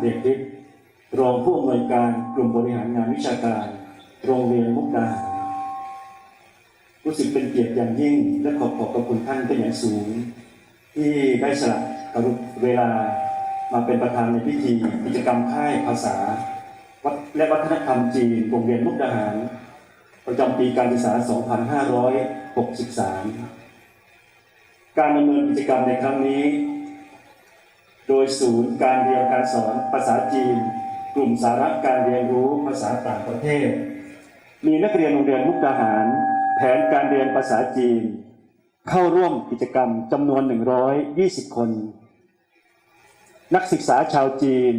เดชฤทธิ์รองผู้อำนวยการกลุ่มบริหารงานวิชาการ โรงเรียนมุกดาหารรู้สึกเป็นเกียรติอย่างยิ่ง และขอขอบพระคุณท่านเป็นอย่างสูง ที่ได้สละกรุเวลามาเป็นประธานในพิธีกิจกรรมค่ายภาษาวัและวัฒนธรรมจีนโรงเรียนมุกดาหาร ประจำปีการศึกษา 2563 การดำเนินกิจกรรมในครั้งนี้ โดยศูนย์การเรียนการสอนภาษาจีน กลุ่มสาระการเรียนรู้ภาษาต่างประเทศ มีนักเรียนโรงเรียนมุกดาหาร แผนการเรียนภาษาจีน เข้าร่วมกิจกรรมจำนวน 120 คน นักศึกษาชาวจีน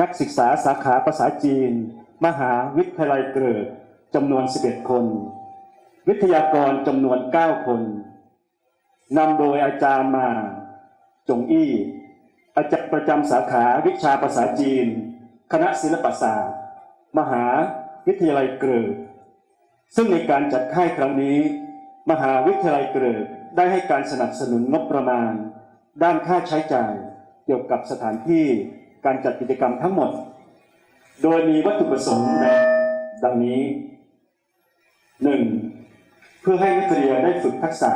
นักศึกษาสาขาภาษาจีน มหาวิทยาลัยเกิดจำนวน 11 คน วิทยากรจำนวน 9 คนนำโดยอาจารย์มา จงอี้ อาจารย์ประจำสาขาวิชาภาษาจีน คณะศิลปศาสตร์ มหาวิทยาลัยเกิดซึ่งในการจัดค่ายครั้งนี้ มหาวิทยาลัยเกิดได้ให้การสนับสนุนงบประมาณ ด้านค่าใช้จ่าย เกี่ยวกับสถานที่การจัดกิจกรรมทั้งหมด โดยมีวัตถุประสงค์ดังนี้ 1. เพื่อให้นักเรียนได้ฝึกทักษะ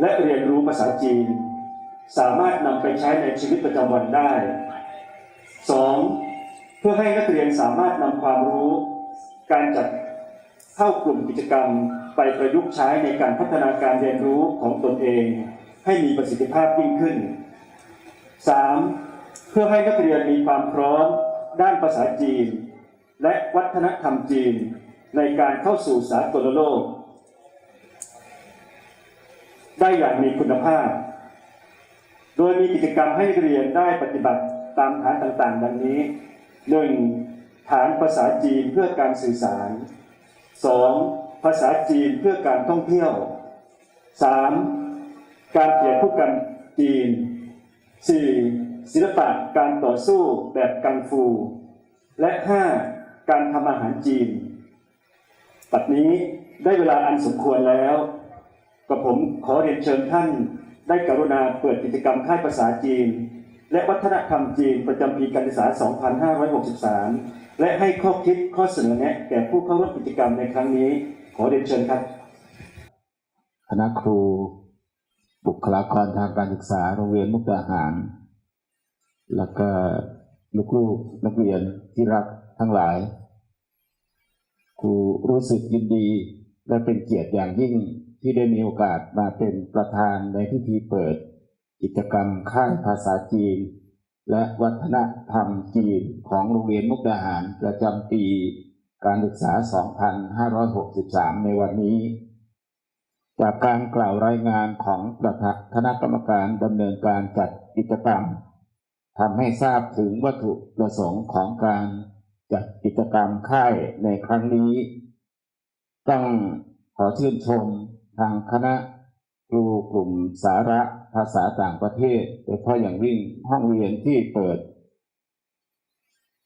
และเรียนรู้ภาษาจีน สามารถนำไปใช้ในชีวิตประจำวันได้ 2. เพื่อให้นักเรียนสามารถนำความรู้ การจัดเข้ากลุ่มกิจกรรมไปประยุกต์ใช้ในการพัฒนาการเรียนรู้ของตนเอง ให้มีประสิทธิภาพยิ่งขึ้น 3. เพื่อให้นักเรียนมีความพร้อมด้านภาษาจีน และวัฒนธรรมจีน ในการเข้าสู่สากลโลก ได้อย่างมีคุณภาพ โดยมีกิจกรรมให้เรียนได้ปฏิบัติตามฐานต่างๆ ดังนี้ 1. ฐานภาษาจีนเพื่อการสื่อสาร 2. ภาษาจีนเพื่อการท่องเที่ยว 3. การเขียนผู้กันจีน 4. ศิลปะการต่อสู้แบบกังฟู และ 5. การทำอาหารจีนปัดนี้ได้เวลาอันสมควรแล้วกับผมขอเรียนเชิญท่าน ได้กรุณาเปิดกิจกรรมค่ายภาษาจีน และวัฒนธรรมจีนประจำปีการศึกษา 2563 และให้ข้อคิดข้อเสนอแนะแก่ผู้เข้าร่วมกิจกรรมในครั้งนี้ ขอเรียนเชิญครับ คณะครู บุคลากรทางการศึกษาโรงเรียนมุกดาหาร แล้วก็ลูกๆนักเรียนที่รักทั้งหลาย ครูรู้สึกยินดีและเป็นเกียรติอย่างยิ่ง ที่ได้มีโอกาสมาเป็นประธานในพิธีเปิด กิจกรรมค่ายภาษาจีน และวัฒนธรรมจีนของโรงเรียนมุกดาหารประจำปี การศึกษา 2563 ในวันนี้ จากการกล่าวรายงานของประธานคณะกรรมการดำเนินการจัดกิจกรรมทำให้ทราบถึงวัตถุประสงค์ของการจัดกิจกรรมค่ายในครั้งนี้ ต้องขอชื่นชม ทางคณะครูกลุ่มสาระภาษาต่างประเทศโดยเฉพาะอย่างยิ่งห้องเรียนที่เปิด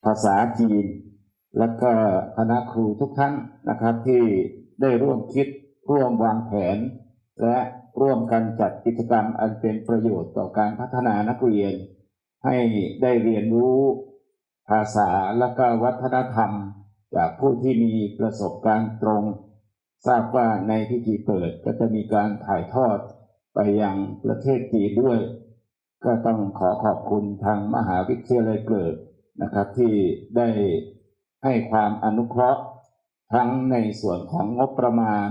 ภาษาจีน และก็คณะครูทุกท่านนะครับที่ได้ร่วมคิดร่วมวางแผน และร่วมกันจัดกิจกรรมอันเป็นประโยชน์ต่อการพัฒนานักเรียน ให้ได้เรียนรู้ภาษาและก็วัฒนธรรม จากผู้ที่มีประสบการณ์ตรง ทราบว่าในพิธีเปิดก็จะมีการถ่ายทอดไปยังประเทศจีนด้วย ก็ต้องขอขอบคุณทางมหาวิทยาลัยเกิดนะครับ ที่ได้ให้ความอนุเคราะห์ ทั้งในส่วนของงบประมาณ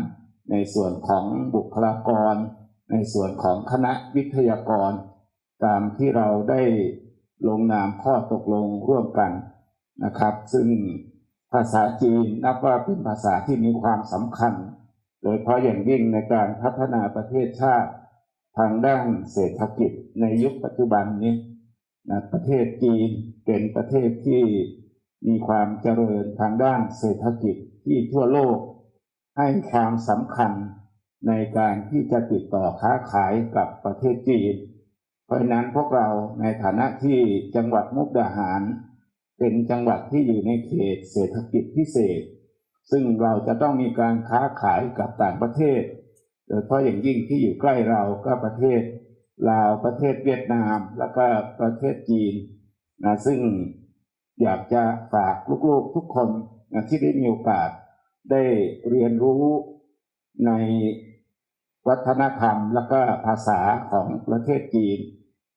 ในส่วนของบุคลากร ในส่วนของคณะวิทยากร ตามที่เราได้ลงนามข้อตกลงร่วมกันนะครับ ซึ่ง ภาษาจีนนับว่าเป็นภาษาที่มีความสำคัญ โดยเฉพาะอย่างยิ่งในการพัฒนาประเทศชาติทางด้านเศรษฐกิจในยุคปัจจุบันนี้นะประเทศจีนเป็นประเทศที่มีความเจริญทางด้านเศรษฐกิจที่ทั่วโลก ให้ความสำคัญในการที่จะติดต่อค้าขายกับประเทศจีน เพราะฉะนั้นพวกเราในฐานะที่จังหวัดมุกดาหาร เป็นจังหวัดที่อยู่ในเขตเศรษฐกิจพิเศษ ซึ่งเราจะต้องมีการค้าขายกับต่างประเทศ โดยเฉพาะอย่างยิ่งที่อยู่ใกล้เราก็ประเทศลาวประเทศเวียดนาม แล้วก็ประเทศจีนนะซึ่งอยากจะฝากลูกๆทุกคนนะที่ได้มีโอกาสได้เรียนรู้ในวัฒนธรรมแล้วก็ภาษาของประเทศจีน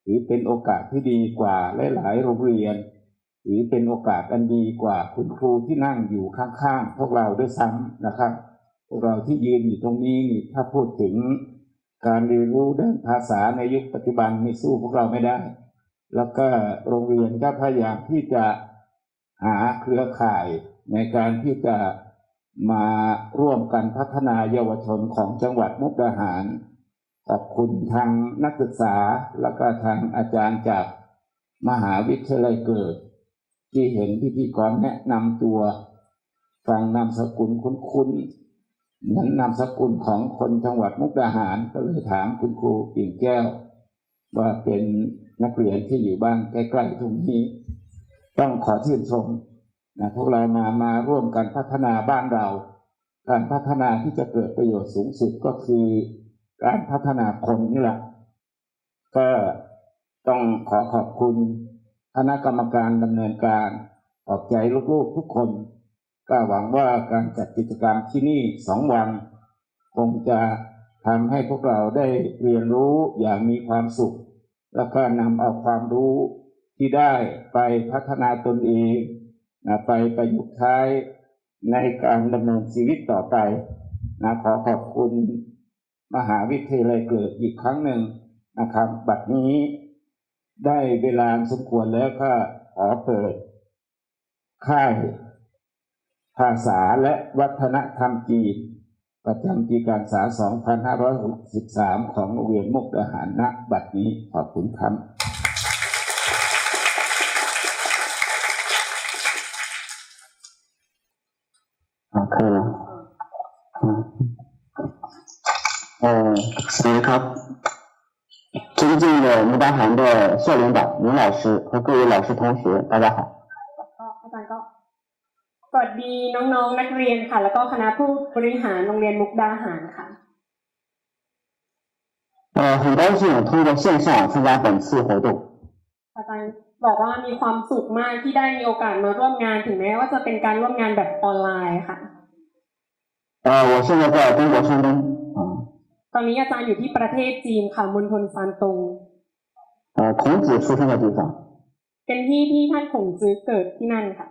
ถือเป็นโอกาสที่ดีกว่าหลายๆโรงเรียน หรือเป็นโอกาสอันดีกว่าคุณครูที่นั่งอยู่ข้างๆพวกเราด้วยซ้ำนะครับพวกเราที่ยืนอยู่ตรงนี้นี่ถ้าพูดถึงการเรียนรู้ด้านภาษาในยุคปัจจุบันไม่สู้พวกเราไม่ได้ แล้วก็โรงเรียนก็พยายามที่จะหาเครือข่ายในการที่จะมาร่วมกันพัฒนาเยาวชนของจังหวัดมุกดาหาร ขอบคุณทางนักศึกษาแล้วก็ทางอาจารย์จากมหาวิทยาลัยเกิด ที่เห็นพิธีกรแนะนำตัว ฟังนามสกุลคุ้นๆเหมือนนามสกุลของคนจังหวัดมุกดาหารก็เลยถามคุณครูปิ่งแก้ว ว่าเป็นนักเรียนที่อยู่บ้านใกล้ๆตรงนี้ ต้องขอชื่นชมนะพวกเรามามาร่วมกันพัฒนาบ้านเรา การพัฒนาที่จะเกิดประโยชน์สูงสุดก็คือการพัฒนาคนนี่แหละก็ต้องขอขอบคุณ คณะกรรมการดำเนินการขอบใจลูกๆทุกคนก็หวังว่าการจัดกิจกรรมที่นี่สองวัน คงจะทำให้พวกเราได้เรียนรู้อย่างมีความสุข แล้วก็นำเอาความรู้ที่ได้ไปพัฒนาตนเองนะไปประยุกต์ใช้ในการดำเนินชีวิตต่อไปนะขอขอบคุณมหาวิทยาลัยเกิดอีกครั้งหนึ่งนะครับ บัดนี้ ได้เวลาสมควรแล้วข้าขอเปิด ค่ายภาษาและวัฒนธรรมจีน ประจำปีการศึกษา 2563 ของโรงเวียนมุกอาหารณบัดนี้ขอบคุณครับอเคเออสวัสดีครับ 尊敬的木大涵的校领导林老师和各位老师同学，大家好。 ก็อาจารย์ก็สวัสดีน้องๆ นักเรียนค่ะ แล้วก็คณะผู้บริหารโรงเรียนมุกดาหารค่ะ 呃，很高兴通过线上参加本次活动。 อาจารย์บอกว่ามีความสุขมากที่ได้มีโอกาสมาร่วมงานถึงแม้ว่าจะเป็นการร่วมงานแบบออนไลน์ค่ะ 呃，我现在在中国山东，啊、 ต อนนี้อาจารย์อยู่ที่ประเทศจีนค่ะมณฑลซานตง 呃，孔子出生的地方。 เป็นที่ที่ท่านผงจื้อเกิดที่นั่นค่ะ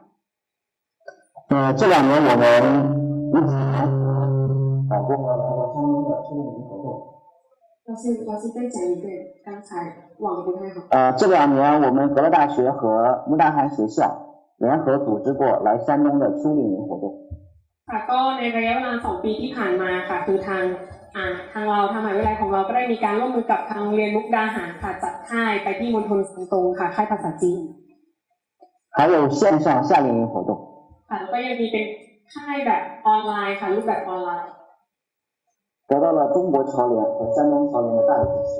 呃，这两年我们一起搞过来到山东的春联活动。老师老师再讲一遍刚才网不太好呃，这两年我们格勒大学和木大涵学校联合组织过来山东的秋令营活动。 ค่ะก็ในระยะเวลาสองปีที่ผ่านมาค่ะ คือทางอ่า ทางเราทางมหาวิทยาลัยของเราก็ได้มีการร่วมมือกับทางโรงเรียนมุกดาหารค่ะจัดค่ายไปที่มณฑลซานตงค่ะค่ายภาษาจีน 还有线上夏令营活动。 ค่ะแล้วก็ยังมีเป็นค่ายแบบออนไลน์ค่ะรูปแบบออนไลน์ 得到了中国侨联和山东侨联的大力支持。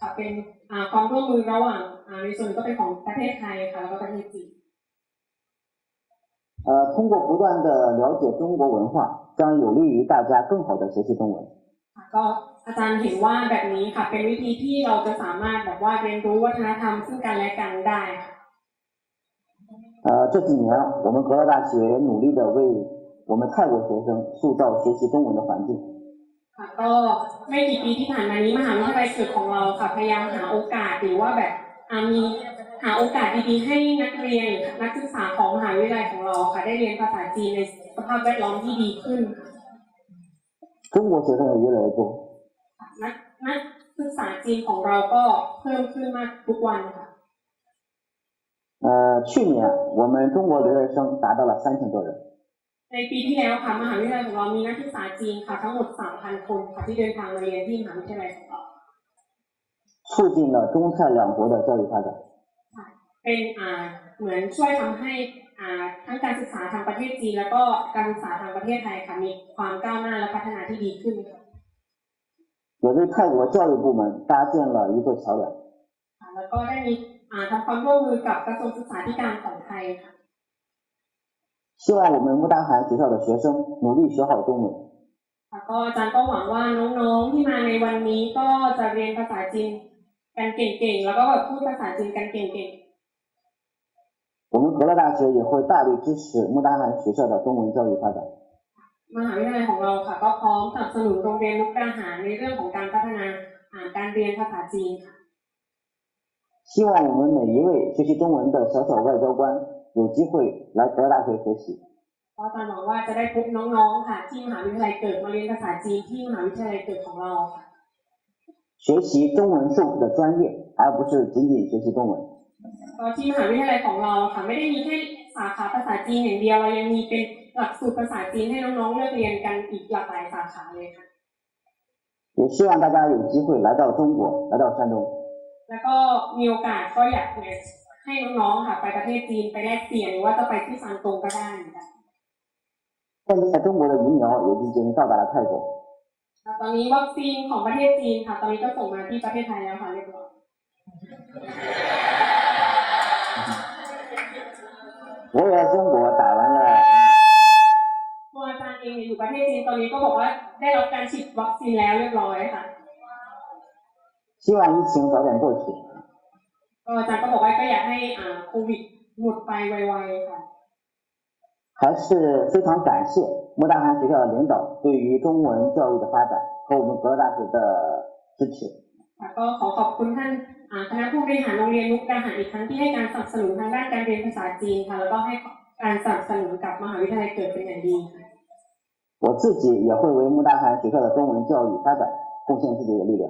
ค่ะเป็นอ่าความร่วมมือระหว่างอ่าในส่วนก็เป็นของประเทศไทยค่ะแล้วก็ประเทศจีน 呃，通过不断的了解中国文化， 将有利于大家更好的学习中文。 ค่ะก็อาจารย์เห็นว่าแบบนี้ค่ะ เป็นวิธีที่เราจะสามารถแบบว่าเรียนรู้วัฒนธรรมซึ่งกันและกันได้ค่ะ 呃，这几年我们格勒大学努力的为我们泰国学生塑造学习中文的环境。 ค่ะก็ไม่กี่ปีที่ผ่านมานี้มหาวิทยาลัยเกิดของเราค่ะพยายามหาโอกาสหรือว่าแบบอ่ามี หาโอกาสดีๆให้นักเรียนหรือนักศึกษาของมหาวิทยาลัยของเราค่ะ ได้เรียนภาษาจีนในสภาพแวดล้อมที่ดีขึ้นค่ะ 中国学生也越来越多。 นักนักศึกษาจีนของเราก็เพิ่มขึ้นมากทุกวันค่ะ 呃，去年我们中国留学生达到了三千多人， ในปีที่แล้วค่ะมหาวิทยาลัยของเรามีนักศึกษาจีนค่ะทั้งหมด 3,000 คนค่ะที่เดินทางมาเรียนที่มหาวิทยาลัยของเรา 促进了中泰两国的教育发展。 ค่ะเป็นอ่าเหมือนช่วยทำให้อ่าทั้งการศึกษาทางประเทศจีน แล้วก็การศึกษาทางประเทศไทยค่ะมีความก้าวหน้าและพัฒนาที่ดีขึ้นค่ะ 也为泰国教育部门搭建了一座桥梁。 ค่ะแล้วก็ได้มีอ่าทำความร่วมมือกับกระทรวงศึกษาธิการของไทยค่ะ 希望我们木大涵学校的学生努力学好中文， ค่ะก็อาจารย์ก็หวังว่าน้องๆที่มาในวันนี้ก็จะเรียนภาษาจีน กันเก่งๆ แล้วก็แบบพูดภาษาจีนกันเก่ง 我们格勒大学也会大力支持穆达罕学校的中文教育发展。 ๆ มหาวิทยาลัยของเราค่ะ ก็พร้อมสนับสนุนโรงเรียนมุกดาหารในเรื่องของการพัฒนาอ่าการเรียนภาษาจีนค่ะ 希望我们每一位学习中文的小小外交官有机会来格勒大学学习。 เพราะอาจารย์หวังว่าจะได้พบน้องๆ ค่ะ ที่มหาวิทยาลัยเกิดมาเรียนภาษาจีนที่มหาวิทยาลัยเกิดของเราค่ะ 学习中文是我们的专业，而不是仅仅学习中文。 ก็ที่มหาวิทยาลัยของเราค่ะ ไม่ได้มีแค่สาขาภาษาจีนอย่างเดียว เรายังมีเป็นหลักสูตรภาษาจีนให้น้องๆ เลือกเรียนกันอีกหลากหลายสาขาเลยค่ะ 也希望大家有机会来到中国，来到山东。 แล้วก็มีโอกาสก็อยากให้น้องๆ ค่ะ ไปประเทศจีนไปแลกเปลี่ยนหรือว่าจะไปที่ซานตงก็ได้เหมือนกัน 现在中国的疫苗也已经到达了泰国， ค่ะตอนนี้วัคซีนของประเทศจีนค่ะ ตอนนี้ก็ส่งมาที่ประเทศไทยแล้วค่ะเรียบร้อย 我也在中国打完了。 ตัวอาจารย์เองเนี่ยอยู่ประเทศจีนตอนนี้ก็บอกว่าได้รับการฉีดวัคซีนแล้วเรียบร้อยค่ะ 希望疫情早点过去。 ก็อาจารย์ก็บอกว่าก็อยากให้อ่าโควิดหมดไปไวๆค่ะ 还是非常感谢穆大汗学校的领导对于中文教育的发展和我们格勒大学的支持。 ค่ะก็ขอขอบคุณท่านอ่า คณะผู้บริหารโรงเรียนมุกดาหารอีกครั้งที่ให้การสนับสนุนทางด้านการเรียนภาษาจีนค่ะ แล้วก็ให้การสนับสนุนกับมหาวิทยาลัยเกิดเป็นอย่างดีค่ะ 我自己也会为穆大汗学校的中文教育发展贡献自己的力量。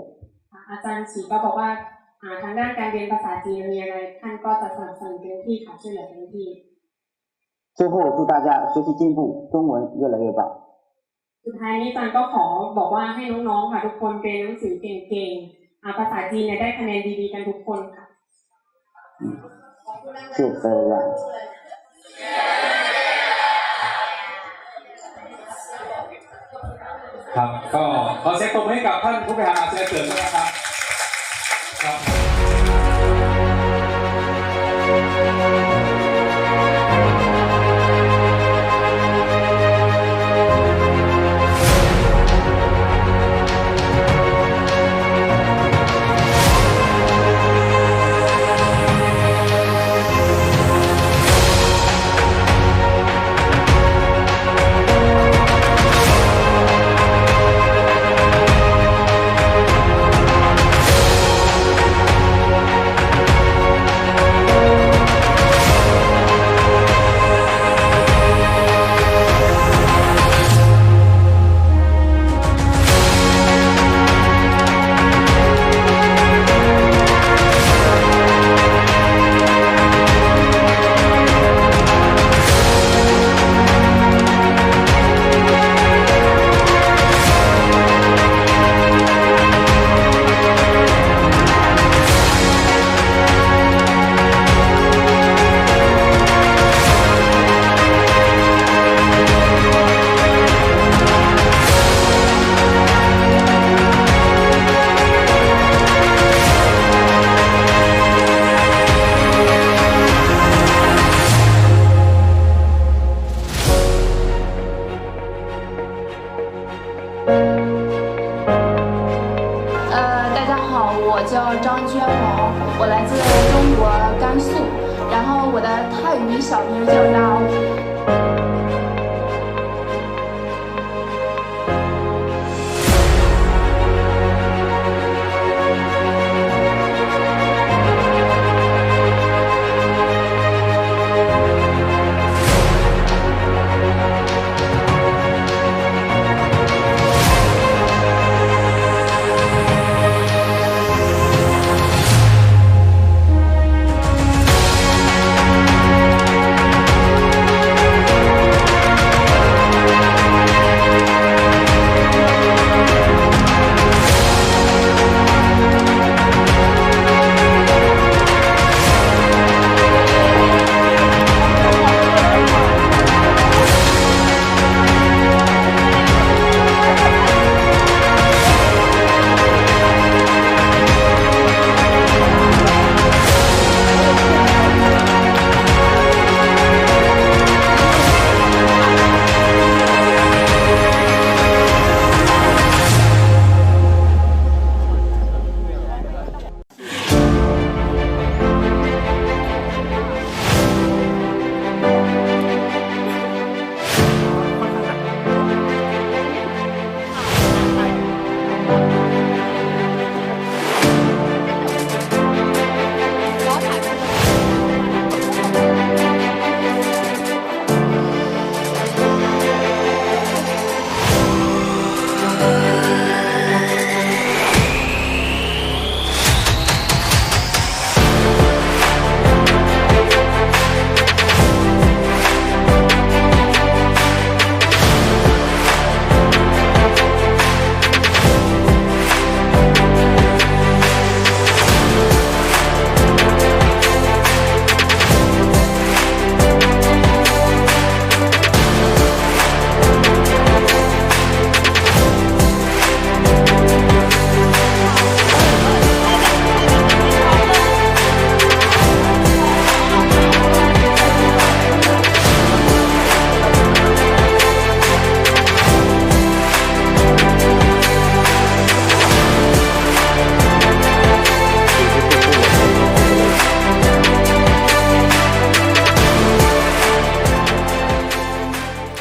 ค่ะอาจารย์ฉีก็บอกว่าอ่าทางด้านการเรียนภาษาจีนมีอะไรท่านก็จะสนับสนุนเต็มที่ค่ะช่วยเหลือเต็มที่ 最后，祝大家学习进步，中文越来越棒。 สุดท้ายนี้อาจารย์ก็ขอบอกว่าให้น้องๆค่ะทุกคนเรียนหนังสือเก่งๆอ่า ภาษาจีนเนี่ยได้คะแนนดีๆกันทุกคนค่ะพูดไปว่าครับก็ขอเสียงปรบให้กับท่านผู้บริหารอาเซียนเติมด้วยนะครับครับ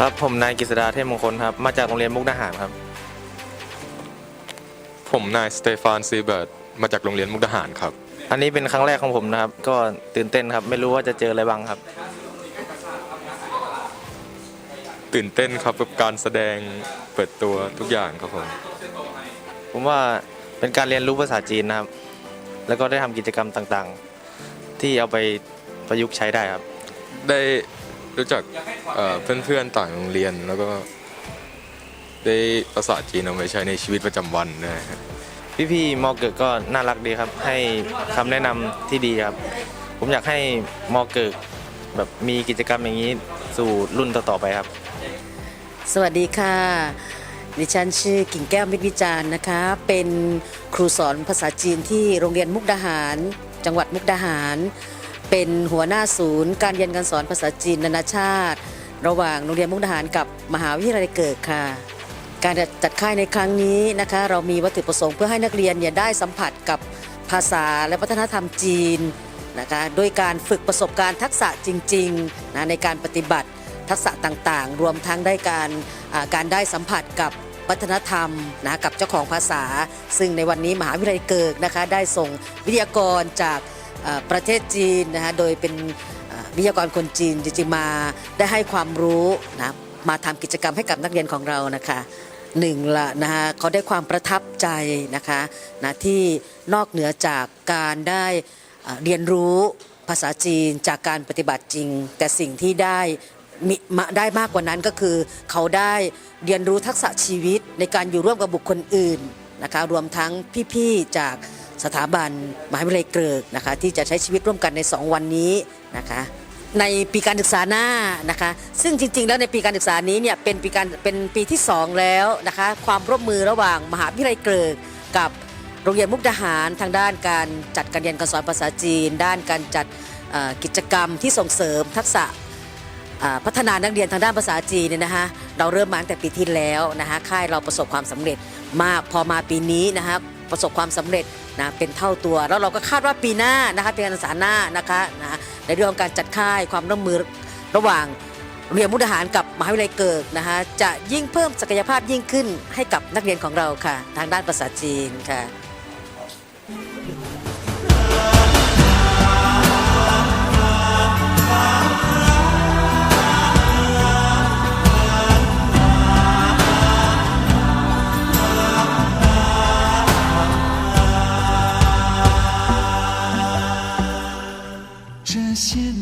ครับผมนายกฤษดาเทพมงคลครับ มาจากโรงเรียนมุกดาหารครับ ผมนายสเตฟานซีเบิร์ตมาจากโรงเรียนมุกดาหารครับ อันนี้เป็นครั้งแรกของผมนะครับ ก็ตื่นเต้นครับ ไม่รู้ว่าจะเจออะไรบ้างครับ ตื่นเต้นครับกับการแสดงเปิดตัวทุกอย่างครับผม ผมว่าเป็นการเรียนรู้ภาษาจีนนะครับ แล้วก็ได้ทำกิจกรรมต่างๆ ที่เอาไปประยุกต์ใช้ได้ครับ ได้ รู้จักเอ่อเพื่อนๆต่างโรงเรียนแล้วก็ได้ภาษาจีนเอาไปใช้ในชีวิตประจำวันนะฮะพี่ๆมอเกิดก็น่ารักดีครับ ให้คำแนะนำที่ดีครับ ผมอยากให้มอเกิดแบบมีกิจกรรมอย่างนี้สู่รุ่นต่อๆไปครับ สวัสดีค่ะ ดิฉันชื่อกิ่งแก้วมิตรวิจารณ์นะคะ เป็นครูสอนภาษาจีนที่โรงเรียนมุกดาหาร จังหวัดมุกดาหาร เป็นหัวหน้าศูนย์ การเรียนการสอนภาษาจีนนานาชาติ ระหว่างโรงเรียนมุกดาหารกับมหาวิทยาลัยเกิดค่ะ การจัดค่ายในครั้งนี้นะคะ เรามีวัตถุประสงค์เพื่อให้นักเรียนเนี่ยได้สัมผัสกับภาษาและวัฒนธรรมจีนนะคะโดยการฝึกประสบการณ์ทักษะจริงๆนะในการปฏิบัติทักษะต่างๆ รวมทั้งได้การการได้สัมผัสกับวัฒนธรรมนะกับเจ้าของภาษา ซึ่งในวันนี้มหาวิทยาลัยเกิกนะคะได้ส่งวิทยากรจาก ประเทศจีนนะคะโดยเป็นวิทยากรคนจีนจริงๆมาได้ให้ความรู้นะมาทำกิจกรรมให้กับนักเรียนของเรานะคะหนึ่งละนะคะเขาได้ความประทับใจนะคะนะที่นอกเหนือจากการได้เรียนรู้ภาษาจีนจากการปฏิบัติจริง แต่สิ่งที่ได้มีมาได้มากกว่านั้นก็คือ เขาได้เรียนรู้ทักษะชีวิตในการอยู่ร่วมกับบุคคลอื่นนะคะรวมทั้งพี่ๆจาก สถาบันมหาวิทยาลัยเกริกนะคะที่จะใช้ชีวิตร่วมกันใน 2 วันนี้นะคะในปีการศึกษาหน้านะคะซึ่งจริง ๆ แล้วในปีการศึกษานี้เนี่ยเป็นปีการเป็นปีที่ 2 แล้วนะคะความร่วมมือระหว่างมหาวิทยาลัยเกริกกับโรงเรียนมุกดาหารทางด้านการจัดการเรียนการสอนภาษาจีน ด้านการจัดกิจกรรมที่ส่งเสริมทักษะพัฒนานักเรียนทางด้านภาษาจีนเนี่ยนะคะเราเริ่มมาตั้งแต่ปีที่แล้วนะคะค่ายเราประสบความสำเร็จมากพอมาปีนี้นะคะ ประสบความสำเร็จนะเป็นเท่าตัว แล้วเราก็คาดว่าปีหน้านะคะปีการศึกษาหน้านะคะนะในเรื่องของการจัดค่ายความร่วมมือระหว่างเรียนมุกดาหารกับมหาวิทยาลัยเกิกนะคะจะยิ่งเพิ่มศักยภาพยิ่งขึ้นให้กับนักเรียนของเราค่ะ ทางด้านภาษาจีนค่ะ 这